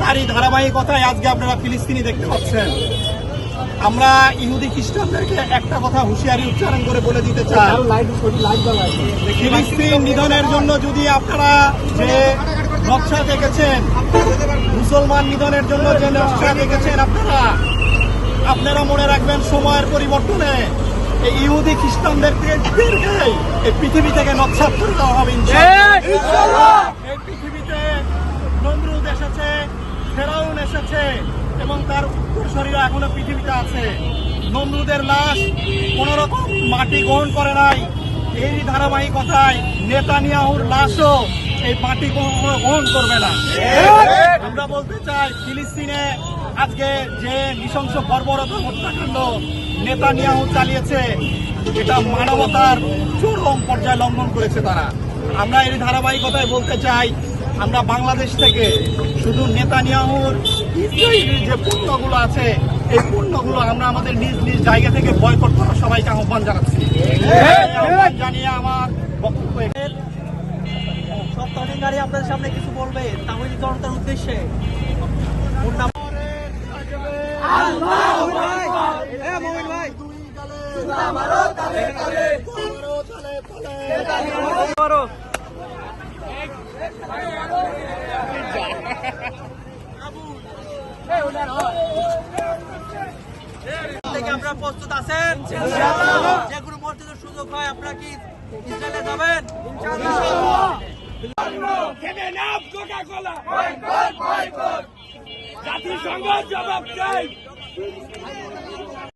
তারই ধারাবাহিকতায় আজকে আপনারা ফিলিস্তিনি দেখতে পাচ্ছেন। আমরা ইহুদি খ্রিস্টানদেরকে একটা কথা হুঁশিয়ারি উচ্চারণ করে বলে দিতে চাই। ফিলিস্তিন নিধনের জন্য যদি আপনারা যে নকশা দেখেছেন মুসলমান নিধনের জন্য যে নকশা দেখেছেন আপনারা আপনারা মনে রাখবেন সময়ের পরিবর্তনে এই ইহুদি খ্রিস্টানদেরকে এই পৃথিবী থেকে নকশা করে দেওয়া হবে এই পৃথিবীতে নমরুদ এসেছে ফেরাউন এসেছে এবং তার উত্তরসরীরা এখনও পৃথিবীতে আছে। নমরুদের লাশ কোন রকম মাটি গ্রহণ করে নাই। এই ধারাবাহিকতায় নেতানিয়াহুর লাশও এই মাটি গ্রহণ করবে না। আমরা বলতে চাই, ফিলিস্তিনে আজকে যে নৃশংস বর্বরত হত্যাকাণ্ড নেতানিয়াহু চালিয়েছে, এটা মানবতার চরম পর্যায়ে লঙ্ঘন করেছে তারা। আমরা এই ধারাবাহিকতায় বলতে চাই, আমরা বাংলাদেশ থেকে শুধু নেতানিয়াহুর যে পণ্যগুলো আছে এই পণ্যগুলো আমরা আমাদের নিজ নিজ জায়গা থেকে বয়কট করার সবাইকে আহ্বান জানাচ্ছি। জানিয়ে আমার বক্তব্য সপ্তাহাধিকারী আপনাদের সামনে কিছু বলবে তামিল জনতার উদ্দেশ্যে? ভাই। থেকে আপনারা প্রস্তুত আছেন? যে কোনো মুহূর্তে সুযোগ হয় আপনারা কি ইসরায়েলে যাবেন? জাতিসংঘ জবাব চাই।